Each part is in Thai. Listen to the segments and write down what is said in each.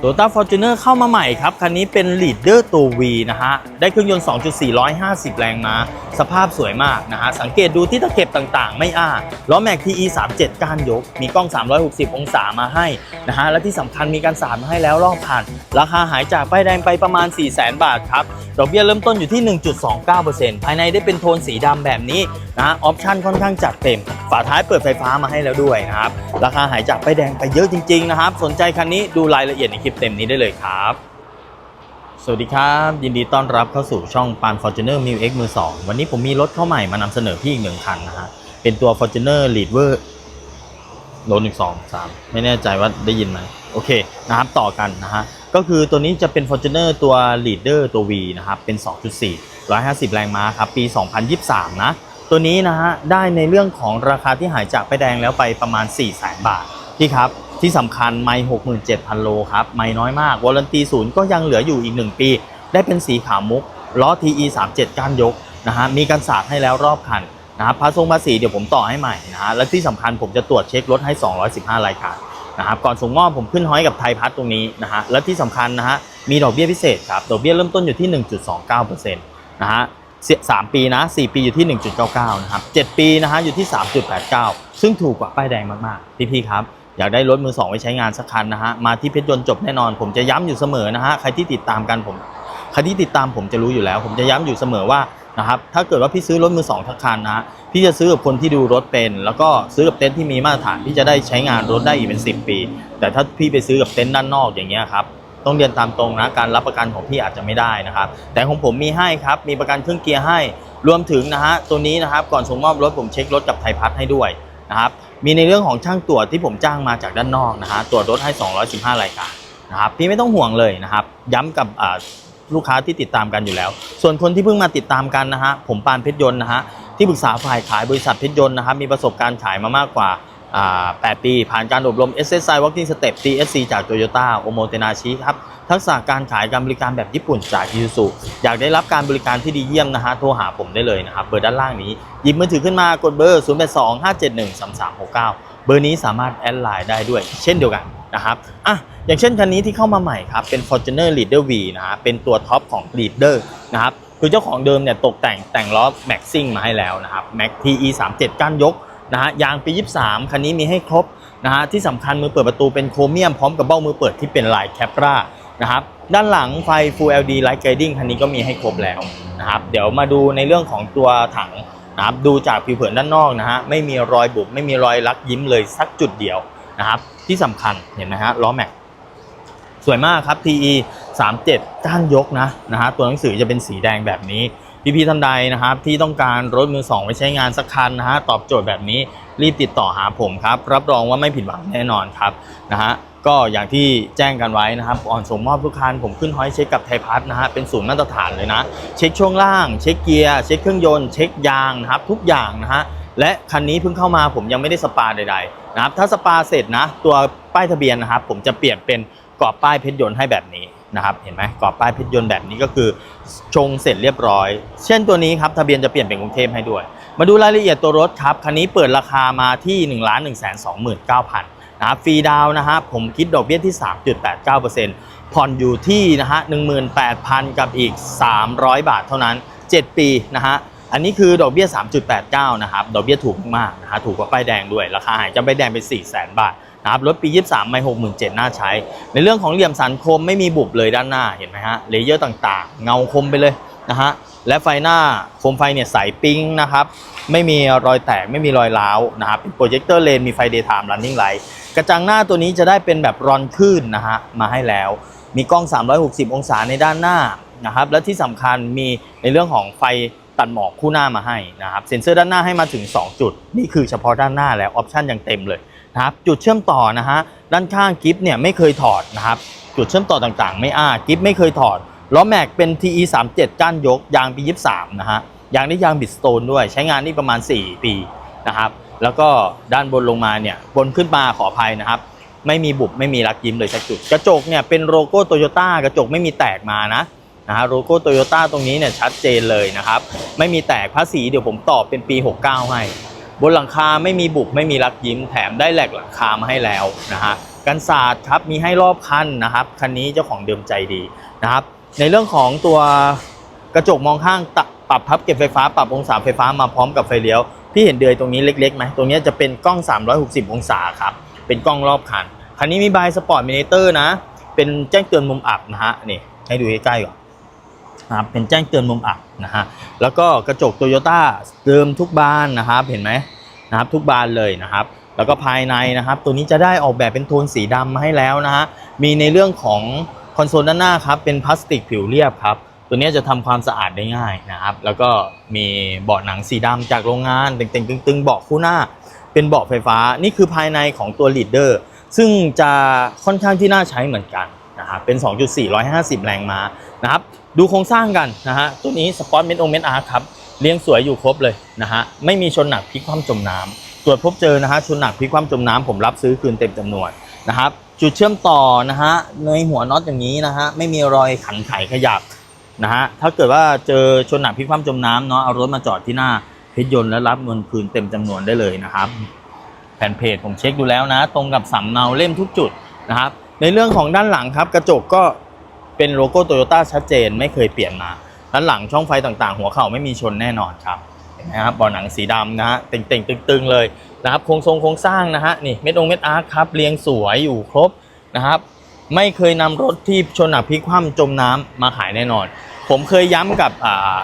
โต o ต้าฟอร์จูเนอร์เข้ามาใหม่ครับ คันนี้เป็น Leader ตัว V นะฮะ ได้เครื่องยนต์ 2.4 150 แรงม้าสภาพสวยมากนะฮะ สังเกตดูที่ตะเข็บต่างๆ ไม่อ้า ล้อแม็ก TE 37 ก้านยก มีกล้อง 360 องศามาให้นะฮะ และที่สำคัญมีการสาดมาให้แล้วรอบคันราคาหายจากป้ายแดงไปประมาณ 400,000 บาทครับ ดอกเบี้ยเริ่มต้นอยู่ที่ 1.29%ภายในได้เป็นโทนสีดำแบบนี้นะฮะออปชั่นค่อนข้างจัดเต็ม ฝาท้ายเปิดไฟฟ้ามาให้แล้วด้วยนะครับ ราคาหายจากป้ายแดงไปเยอะจริงๆนะครับ สนใจคันนี้ดูรายละเอียดในคลิปเต็มนี้ได้เลยครับ สวัสดีครับ ยินดีต้อนรับเข้าสู่ช่องปาน Fortuner m i l X มือ2วันนี้ผมมีรถเข้าใหม่มานำเสนอพี่อีกหนึ่งคันนะฮะ เป็นตัว Fortuner Leader โลหนึ่งสองสามไม่แน่ใจว่าได้ยินไหมโอเคนะครับต่อกันนะฮะ ก็คือตัวนี้จะเป็น Fortuner ตัว Leader ตัว V นะครับ เป็น 2.4 150 แรงม้าครับ ปี 2023 นะ ตัวนี้นะฮะ ได้ในเรื่องของราคาที่หายจากไปแดงแล้วไปประมาณ 4 0 0 0 0 0 บาทที่ครับ ที่สำคัญไม่67,000โลครับ ไม่น้อยมากวอร์ a นตีศูนย์ก็ยังเหลืออยู่อีก 1 ปี ได้เป็นสีขาวมุกล้อ TE 37ก้านยกนะฮะมีการสาดให้แล้วรอบคันนะครับภาษงภาษีเดี๋ยวผมต่อให้ใหม่นะฮะและที่สำคัญผมจะตรวจเช็ครถให้ 215 รายการนะครับก่อนส่งมอบผมขึ้นห้อยกับไทยพัฒน์ตรงนี้นะฮะและที่สำคัญนะฮะมีดอกเบี้ยพิเศษครับดอกเบี้ยเริ่มต้นอยู่ที่ 1.29%นะฮะสามปีนะ4ปีอยู่ที่ 1.99 นะครับ7ปีนะฮะอยู่ที่ 3.89 ซึ่งถูกกว่าป้ายแดงมากๆ พี่ๆครับ อยากได้รถมือสองไว้ใช้งานสักคันนะฮะมาที่เพชรยนต์จบแน่นอน ผมจะย้ำอยู่เสมอนะฮะใครที่ติดตามกันผมใครที่ติดตามผมจะรู้อยู่แล้ว ผมจะย้ำอยู่เสมอว่านะครับถ้าเกิดว่าพี่ซื้อรถมือสองสักคันนะพี่จะซื้อกับคนที่ดูรถเป็น แล้วก็ซื้อกับเต็นท์ที่มีมาตรฐานที่จะได้ใช้งานรถได้อีกเป็น 10 ปี แต่ถ้าพี่ไปซื้อกับเต็นท์ด้านนอกอย่างเงี้ยครับต้องเรียนตามตรงนะการรับประกันของพี่อาจจะไม่ได้นะครับ แต่ของผมมีให้ครับมีประกันเครื่องเกียร์ให้รวมถึงนะฮะตัวนี้นะครับก่อนส่งมอบรถผมเช็ครถกับไทยพัฒให้ด้วยนะครับ มีในเรื่องของช่างตรวจที่ผมจ้างมาจากด้านนอกนะฮะตรวจรถให้ 215 รายการนะครับพี่ไม่ต้องห่วงเลยนะครับ ย้ำกับลูกค้าที่ติดตามกันอยู่แล้ว ส่วนคนที่เพิ่งมาติดตามกันนะฮะผมปานเพชรยนต์นะฮะที่ปรึกษาฝ่ายขายบริษัทเพชรยนต์นะครับมีประสบการณ์ขายมามากกว่า 8 ปีผ่านการอบรม SSI Walking Step TSC จาก Toyota o m o t e n a s h i ครับ ทักษะการขายการบริการแบบญี่ปุ่นจาก i s u z u อยากได้รับการบริการที่ดีเยี่ยมนะฮะ โทรหาผมได้เลยนะครับ เบอร์ด้านล่างนี้ หยิบมือถือขึ้นมากดเบอร์ 0 8 2 5 7 1 3 3 6 9 เบอร์นี้สามารถแอดไลน์ได้ด้วย เช่นเดียวกันนะครับ อะ อย่างเช่นคันนี้ที่เข้ามาใหม่ครับ เป็น Fortuner Leader V นะฮะ เป็นตัวท็อปของ Leader นะครับ คือเจ้าของเดิมเนี่ยตกแต่งแต่งล้อ Max ซิ่งมาให้แล้วนะครับ Max TE 37 ก้านยก นะฮะยางปี 23 คันนี้มีให้ครบนะฮะที่สำคัญมือเปิดประตูเป็นโครเมียมพร้อมกับเบ้ามือเปิดที่เป็นลายแคปรานะครับด้านหลังไฟ Full LED Light Guiding คันนี้ก็มีให้ครบแล้วนะครับเดี๋ยวมาดูในเรื่องของตัวถังนะครับดูจากผิวเผินด้านนอกนะฮะไม่มีรอยบุบไม่มีรอยลักยิ้มเลยสักจุดเดียวนะครับที่สำคัญเห็นไหมฮะล้อแม็กสวยมากครับ TE 37 ก้านยกนะนะฮะตัวหนังสือจะเป็นสีแดงแบบนี้ พี่ๆท่านใดนะครับ ที่ต้องการรถมือสองไว้ใช้งานสักคันนะฮะตอบโจทย์แบบนี้รีบติดต่อหาผมครับ รับรองว่าไม่ผิดหวังแน่นอนครับนะฮะก็อย่างที่แจ้งกันไว้นะครับก่อนส่งมอบทุกคันผมขึ้นห้อยเช็คกับไทยพัฒน์นะฮะเป็นศูนย์มาตรฐานเลยนะ เช็คช่วงล่าง เช็คเกียร์เช็คเครื่องยนต์เช็คยางนะครับทุกอย่างนะฮะและคันนี้เพิ่งเข้ามาผมยังไม่ได้สปาใดๆนะครับถ้าสปาเสร็จนะ ตัวป้ายทะเบียนนะครับผมจะเปลี่ยนเป็นกรอบป้ายเพชรยนต์ให้แบบนี้ นะครับเห็นไหมกรอบป้ายเพชรยนต์แบบนี้ก็คือชงเสร็จเรียบร้อย เช่นตัวนี้ครับทะเบียนจะเปลี่ยนเป็นกรุงเทพให้ด้วย มาดูรายละเอียดตัวรถครับคันนี้เปิดราคามาที่1 1 2 9 0 0 0นะครับฟรีดาวนะฮะผมคิดดอกเบี้ยที่ 3.89%ผ่อนอยู่ที่นะฮะ18,000 กับอีก 300 บาทเท่านั้น 7 ปีนะฮะอันนี้คือดอกเบี้ย 3.89 นะครับ ดอกเบี้ยถูกมากนะฮะ ถูกกว่าป้ายแดงด้วย ราคาหายจะป้ายแดงเป็น 4 0 0 0 0 0 บาท นะครับรถปี 23 ไม่ 67น่าใช้ ในเรื่องของเหลี่ยมสันคมไม่มีบุบเลยด้านหน้าเห็นไหมฮะเลเยอร์ต่างๆ เงาคมไปเลยนะฮะและไฟหน้าโคมไฟเนี่ยใสปิ้งนะครับไม่มีรอยแตกไม่มีรอยร้าวนะครับเป็นโปรเจคเตอร์เลนมีไฟ daytime running light กระจังหน้าตัวนี้จะได้เป็นแบบรอนขึ้นนะฮะมาให้แล้ว มีกล้อง 360 องศาในด้านหน้านะครับและที่สำคัญมีในเรื่องของไฟตัดหมอกคู่หน้ามาให้นะครับเซ็นเซอร์ด้านหน้าให้มาถึง 2 จุด นี่คือเฉพาะด้านหน้าแล้วออปชันยังเต็มเลย นะครับจุดเชื่อมต่อนะฮะด้านข้างกิฟเนี่ยไม่เคยถอดนะครับจุดเชื่อมต่อต่างๆ ไม่อ้ากิฟไม่เคยถอดล้อแม็กเป็น TE 37ก้านยกยางปี23นะฮะยางได้ยางบิดสโตนด้วยใช้งานนี่ประมาณ 4 ปีนะครับแล้วก็ด้านบนลงมาเนี่ยบนขึ้นมาขออภัยนะครับไม่มีบุบไม่มีรักยิ้มเลยสักจุด กระจกเนี่ยเป็นโลโก้โตโยต้ากระจกไม่มีแตกมานะนะฮะโลโก้โตโยต้าตรงนี้เนี่ยชัดเจนเลยนะครับ ไม่มีแตกภาษีเดี๋ยวผมตอบเป็นปี 69 ให้ บนหลังคาไม่มีบุบไม่มีรักยิ้มแถมได้แหลกหลังคามาให้แล้วนะฮะกันศาสตร์ครับมีให้รอบคันนะครับคันนี้เจ้าของเดิมใจดีนะครับ ในเรื่องของตัวกระจกมองข้างปรับพับเก็บไฟฟ้าปรับองศาไฟฟ้ามาพร้อมกับไฟเลี้ยวพี่เห็นเดือยตรงนี้เล็กๆไหมตรงนี้จะเป็นกล้อง 360 องศาครับเป็นกล้องรอบคันคันนี้มีบายสปอร์ตมินิเตอร์นะ เป็นแจ้งเตือนมุมอับนะฮะนี่ให้ดูใกล้ๆก่อน นะครับเป็นแจ้งเตือนมุมอับนะฮะแล้วก็กระจกโตโยต้าเดิมทุกบานนะครับเห็นไหมนะครับทุกบานเลยนะครับ แล้วก็ภายในนะครับ ตัวนี้จะได้ออกแบบเป็นโทนสีดำมาให้แล้วนะฮะมีในเรื่องของคอนโซลด้านหน้าครับเป็นพลาสติกผิวเรียบครับตัวนี้จะทำความสะอาดได้ง่ายนะครับ แล้วก็มีเบาะหนังสีดำจากโรงงานเต่งๆตึงๆเบาะคู่หน้า เป็นเบาะไฟฟ้านี่คือภายในของตัว Leader ซึ่งจะค่อนข้างที่น่าใช้เหมือนกัน นะครับเป็น 2.450 แรงม้านะครับดูโครงสร้างกันนะฮะตัวนี้สปอร์ตเมดโอเมดอาร์ครับเลี้ยงสวยอยู่ครบเลยนะฮะไม่มีชนหนักพลิกคว่ำจมน้ำตรวจพบเจอนะฮะชนหนักพลิกคว่ำจมน้ำผมรับซื้อคืนเต็มจำนวนนะครับจุดเชื่อมต่อนะฮะในหัวน็อตอย่างนี้นะฮะไม่มีรอยขันไขขยับนะฮะถ้าเกิดว่าเจอชนหนักพลิกคว่ำจมน้ำเนาะเอารถมาจอดที่หน้าเพชรยนต์แล้วรับเงินคืนเต็มจำนวนได้เลยนะครับ แผ่นเพจผมเช็คดูแล้วนะ ตรงกับสำเนาเล่มทุกจุดนะครับ ในเรื่องของด้านหลังครับ กระจกก็เป็นโลโก้โตโยต้าชัดเจนไม่เคยเปลี่ยนมา ด้านหลังช่องไฟต่างๆ หัวเข่าไม่มีชนแน่นอนครับเห็นไหมครับเบาะหนังสีดำนะฮะเต่งๆ ตึงๆเลยนะครับโครงทรงโครงสร้างนะฮะนี่เม็ดองเม็ดอาร์คครับเรียงสวยอยู่ครบนะครับ ไม่เคยนำรถที่ชนหนักพลิกคว่ำจมน้ำมาขายแน่นอน ผมเคยย้ำกับ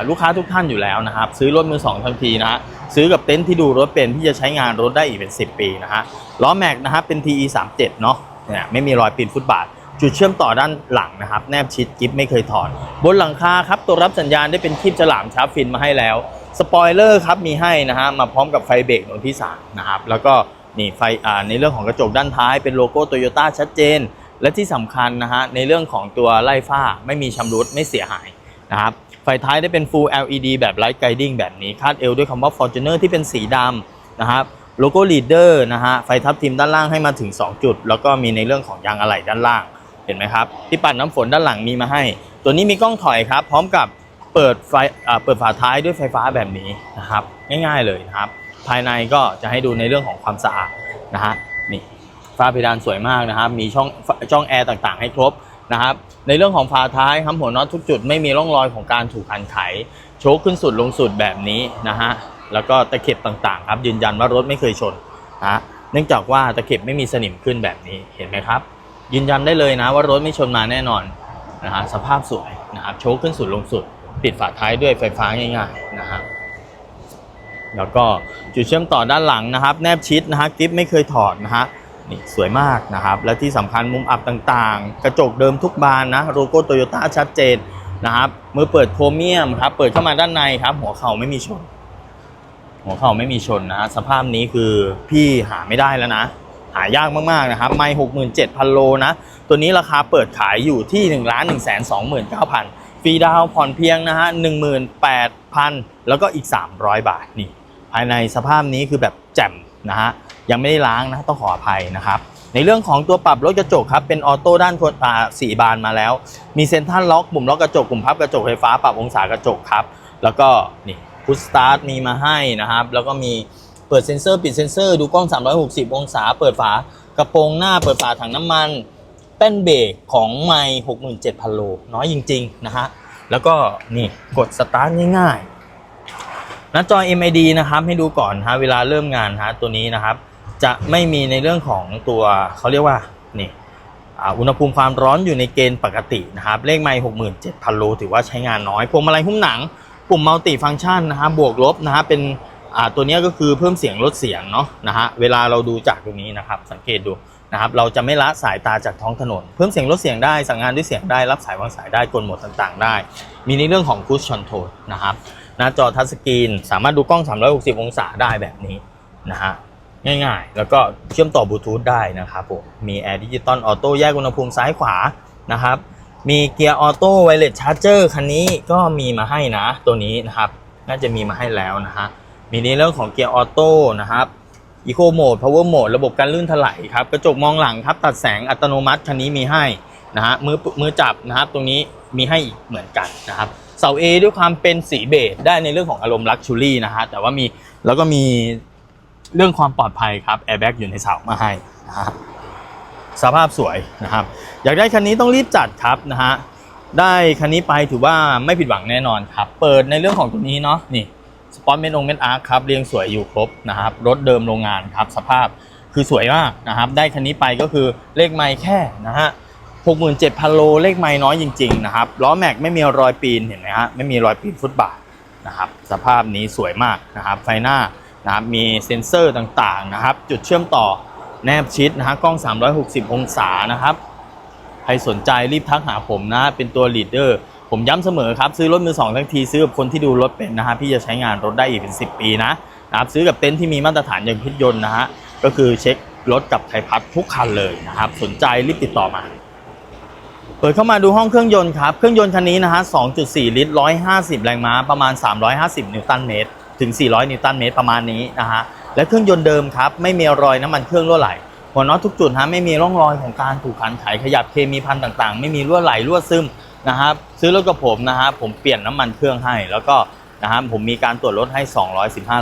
ลูกค้าทุกท่านอยู่แล้วนะครับ ซื้อรถมือสองทันทีนะฮะซื้อกับเต็นท์ที่ดูรถเป็นที่จะใช้งานรถได้อีกเป็น 10 ปีนะฮะล้อแม็กนะครับเป็น TE 3 7เนาะ เนี่ยไม่มีรอยปีนฟุตบาท จุดเชื่อมต่อด้านหลังนะครับ แนบชิดกิฟไม่เคยถอดบนหลังคาครับตัวรับสัญญาณได้เป็นคลิปฉลามชาร์ฟินมาให้แล้วสปอยเลอร์ครับมีให้นะฮะมาพร้อมกับไฟเบรกดวงที่3นะครับแล้วก็นี่ไฟอ่าในเรื่องของกระจกด้านท้ายเป็นโลโก้โตโยต้าชัดเจน และที่สำคัญนะฮะในเรื่องของตัวไล่ฝ้าไม่มีชำรุดไม่เสียหายนะครับไฟท้ายได้เป็น Full LED แบบ Light Guiding แบบนี้คาดเอวด้วยคำว่า Fortuner ที่เป็นสีดำนะครับ โลโก้ Leader นะฮะไฟทับทิมด้านล่างให้มาถึง 2 จุด แล้วก็มีในเรื่องของยางอะไหล่ด้านล่างเห็นไหมครับ ที่ปัดน้ำฝนด้านหลังมีมาให้ ตัวนี้มีกล้องถอยครับ พร้อมกับเปิดไฟเปิดฝาท้ายด้วยไฟฟ้าแบบนี้นะครับ ง่ายๆเลยนะครับ ภายในก็จะให้ดูในเรื่องของความสะอาดนะฮะนี่ฝ้าเพดานสวยมากนะครับ มีช่องช่องแอร์ต่างๆ ให้ครบนะครับ ในเรื่องของฝาท้ายครับหัวน็อตทุกจุดไม่มีร่องรอยของการถูกขันไข โชคขึ้นสุดลงสุดแบบนี้นะฮะ แล้วก็ตะเข็บต่างๆครับยืนยันว่ารถไม่เคยชนนะฮะเนื่องจากว่าตะเข็บไม่มีสนิมขึ้นแบบนี้เห็นไหมครับ ยืนยันได้เลยนะว่ารถไม่ชนมาแน่นอนนะฮะสภาพสวยนะครับโชคขึ้นสุดลงสุด ปิดฝาท้ายด้วยไฟฟ้าง่ายๆนะฮะแล้วก็จุดเชื่อมต่อด้านหลังนะครับ แนบชิดนะฮะกิฟไม่เคยถอดนะฮะนี่สวยมากนะครับ และที่สำคัญมุมอับต่างๆ กระจกเดิมทุกบานนะโลโก้โตโยต้าชัดเจนนะครับมือเปิดโครเมียมครับเปิดเข้ามาด้านในครับ หัวเข่าไม่มีชน หัวเข่าไม่มีชนนะฮะสภาพนี้คือพี่หาไม่ได้แล้วนะ หายากมากๆนะครับไม่หกหมื่นเจ็ดพันโลนะ ตัวนี้ราคาเปิดขายอยู่ที่1นึ่งล้านหนึ่งแสนสองหมื่นเก้าพันฟรีดาวผ่อนเพียงนะฮะหนึ่งหมื่นแปดพันแล้วก็อีก300บาทนี่ ภายในสภาพนี้คือแบบแจ่มนะฮะยังไม่ได้ล้างนะต้องขออภัยนะครับในเรื่องของตัวปรับรถกระจกครับเป็นออโต้ด้านคนอ่าสี่บานมาแล้ว มีเซ็นทรัลล็อกปุ่มล็อกกระจกปุ่มพับกระจกไฟฟ้าปรับองศากระจกครับ แล้วก็นี่ พุชสตาร์ทมีมาให้นะครับ แล้วก็มีเปิดเซ็นเซอร์ปิดเซ็นเซอร์ดูกล้อง 360 องศา เปิดฝากระโปรงหน้าเปิดฝาถังน้ำมัน แป้นเบรกของไมค์67,000 โล น้อยจริง ๆ นะฮะ แล้วก็นี่กดสตาร์ทง่ายๆหน้าจอ MID นะครับ ให้ดูก่อนฮะเวลาเริ่มงานฮะตัวนี้นะครับ จะไม่มีในเรื่องของตัวเขาเรียกว่านี่อุณหภูมิความร้อนอยู่ในเกณฑ์ปกตินะครับ เลขไมค์67,000 โล ถือว่าใช้งานน้อยพวงมาลัยหุ้มหนัง ปุ่มมัลติฟังก์ชันนะฮะบวกลบนะฮะเป็นอ่าตัวนี้ก็คือเพิ่มเสียงลดเสียงเนาะนะฮะเวลาเราดูจากตรงนี้นะครับ สังเกตดูนะครับเราจะไม่ละสายตาจากท้องถนน เพิ่มเสียงลดเสียงได้สั่งงานด้วยเสียงได้รับสายวางสายได้กลโหมดต่างๆ ได้ มีในเรื่องของ Cruise Control นะครับหน้าจอทัชสกรีนสามารถดูกล้อง 360 องศาได้แบบนี้นะฮะง่ายๆ แล้วก็เชื่อมต่อบลูทูธได้นะครับผมมีแอร์ดิจิตอลออโต้แยกอุณหภูมิซ้ายขวานะครับ มีเกียร์ออโต้ไวเลสชาร์เจอร์คันนี้ก็มีมาให้นะ ตัวนี้นะครับ น่าจะมีมาให้แล้วนะฮะมีในเรื่องของเกียร์ออโต้นะครับอีโคโหมดพาวเวอร์โหมดระบบการลื่นถลายครับกระจกมองหลังครับตัดแสงอัตโนมัติคันนี้มีให้นะฮะมือมือจับนะครับตรงนี้มีให้อีกเหมือนกันนะครับเสา A ด้วยความเป็นสีเบจได้ในเรื่องของอารมณ์ลักชูรี่นะฮะแต่ว่ามีแล้วก็มีเรื่องความปลอดภัยครับแอร์แบ็กอยู่ในเสามาให้นะฮะ สภาพสวยนะครับ อยากได้คันนี้ต้องรีบจัดครับนะฮะได้คันนี้ไปถือว่าไม่ผิดหวังแน่นอนครับ เปิดในเรื่องของตัวนี้เนาะนี่สปอตเมนองเมนอาร์ครับเรียงสวยอยู่ครบนะครับรถเดิมโรงงานครับสภาพคือสวยมากนะครับ ได้คันนี้ไปก็คือเลขไม่แค่นะฮะ67,000โลเลขไม่น้อยจริงๆนะครับล้อแม็กไม่มีรอยปีนเห็นไหมฮะไม่มีรอยปีนฟุตบาทนะครับสภาพนี้สวยมากนะครับไฟหน้านะครับมีเซ็นเซอร์ต่างๆนะครับ จุดเชื่อมต่อ แนบชิดนะฮะกล้อง 360 องศานะครับ ใครสนใจรีบทักหาผมนะ เป็นตัวลีดเดอร์ผมย้ำเสมอครับ ซื้อรถมือสองทั้งที ซื้อกับคนที่ดูรถเป็นนะฮะพี่จะใช้งานรถได้อีกเป็น 10 ปีนะนะครับซื้อกับเต็นท์ที่มีมาตรฐานอย่างพิทยนต์นะฮะก็คือเช็ครถกับไทยพัฒทุกคันเลยนะครับ สนใจรีบติดต่อมา เปิดเข้ามาดูห้องเครื่องยนต์ครับ เครื่องยนต์คันนี้นะฮะ 2.4 ลิตร 150 แรงม้า ประมาณ 350 นิวตันเมตร ถึง 400 นิวตันเมตรประมาณนี้นะฮะ และเครื่องยนต์เดิมครับไม่มีรอยน้ำมันเครื่องรั่วไหลหัวน็อตทุกจุดฮะไม่มีร่องรอยของการถูกขันไขขยับเคมีพันต่างๆ ไม่มีรั่วไหลรั่วซึมนะครับซื้อรถกับผมนะฮะผมเปลี่ยนน้ำมันเครื่องให้ แล้วก็นะฮะผมมีการตรวจรถให้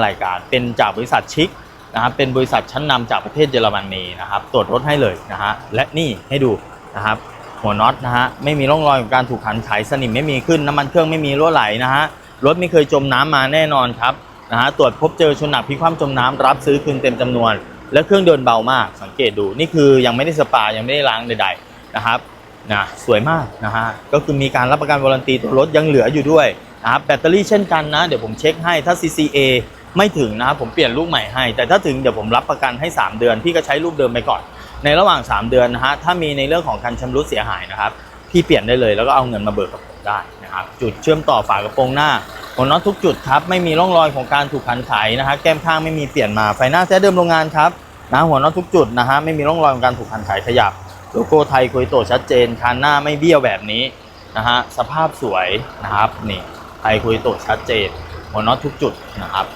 215 รายการ เป็นจากบริษัทชิคนะครับเป็นบริษัทชั้นนำจากประเทศเยอรมนีนะครับตรวจรถให้เลยนะฮะและนี่ให้ดูนะครับหัวน็อตนะฮะไม่มีร่องรอยของการถูกขันไขสนิมไม่มีขึ้นน้ำมันเครื่องไม่มีรั่วไหลนะฮะรถไม่เคยจมน้ำมาแน่นอนครับ นะฮะตรวจพบเจอชนหนักพลิกคว่ำจมน้ำรับซื้อคืนเต็มจำนวน และเครื่องเดินเบามากสังเกตดูนี่คือยังไม่ได้สปายังไม่ได้ล้างใดๆนะครับนะสวยมากนะฮะก็คือมีการรับประกันวารันตีตัวรถยังเหลืออยู่ด้วยนะครับแบตเตอรี่เช่นกันนะ เดี๋ยวผมเช็คให้ถ้า CCA ไม่ถึงนะครับผมเปลี่ยนลูกใหม่ให้ แต่ถ้าถึงเดี๋ยวผมรับประกันให้ 3 เดือนพี่ก็ใช้ลูกเดิมไปก่อน ในระหว่าง 3 เดือนนะฮะถ้ามีในเรื่องของการชำรุดเสียหายนะครับพี่เปลี่ยนได้เลยแล้วก็เอาเงินมาเบิกกับผมได้นะครับจุดเชื่อมต่อฝากระโปรงหน้า หัวน็อตทุกจุดครับไม่มีร่องรอยของการถูกพันไขนะฮะแก้มข้างไม่มีเปลี่ยนมาไฟหน้าแท้เดิมโรงงานครับนะหัวน็อตทุกจุดนะฮะไม่มีร่องรอยของการถูกพันไขขยับโลโก้ไทยคุยโตชัดเจนคันหน้าไม่เบี้ยวแบบนี้นะฮะสภาพสวยนะครับนี่ไทยคุยโตชัดเจนหัวน็อตทุกจุดนะครับ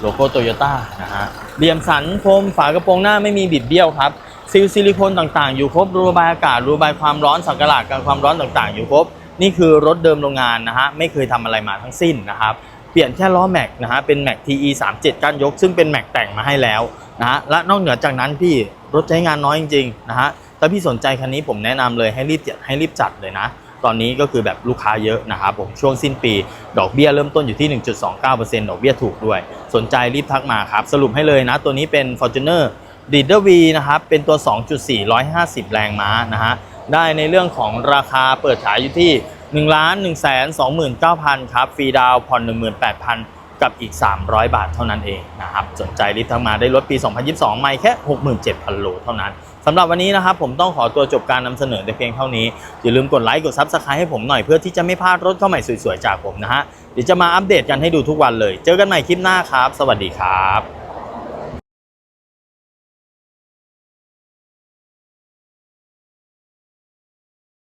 โลโก้โตโยต้านะฮะเหลี่ยมสันคมฝากระโปรงหน้าไม่มีบิดเบี้ยวครับซิลซิลิโคนต่างๆ อยู่ครบรูบายอากาศรูบายความร้อนสังกะหลาดกันความร้อนต่างๆ อยู่ครบ นี่คือรถเดิมโรงงานนะฮะไม่เคยทำอะไรมาทั้งสิ้นนะครับเปลี่ยนแค่ล้อแม็กนะฮะเป็นแม็ก TE 37ก้านยก ซึ่งเป็นแม็กแต่งมาให้แล้วนะฮะและนอกเหนือจากนั้นพี่รถใช้งานน้อยจริงๆนะฮะถ้าพี่สนใจคันนี้ผมแนะนำเลยให้รีบจัดให้รีบจัดเลยนะตอนนี้ก็คือแบบลูกค้าเยอะนะครับผมช่วงสิ้นปี ดอกเบี้ยเริ่มต้นอยู่ที่ 1.29%ดอกเบี้ยถูกด้วย สนใจรีบทักมาครับ สรุปให้เลยนะ ตัวนี้เป็น Fortuner d e e d e r V นะครับ เป็นตัว 2.4 150 แรงม้านะฮะ ได้ในเรื่องของราคาเปิดขายอยู่ที่1 1 2 9 0 0 0 ครับฟรีดาวน์ผ่อน 18,000 กับอีก 300 บาทเท่านั้นเองนะครับ สนใจรีบทักมาได้รถปี 2022 ไม่แค่ 67,000 โลเท่านั้นสำหรับวันนี้นะครับผมต้องขอตัวจบการนำเสนอแต่เพียงเท่านี้ อย่าลืมกดไลค์กดซับสไครต์ให้ผมหน่อยเพื่อที่จะไม่พลาดรถเข้าใหม่สวยๆจากผมนะฮะเดี๋ยวจะมาอัปเดตกันให้ดูทุกวันเลย เจอกันใหม่คลิปหน้าครับ สวัสดีครับ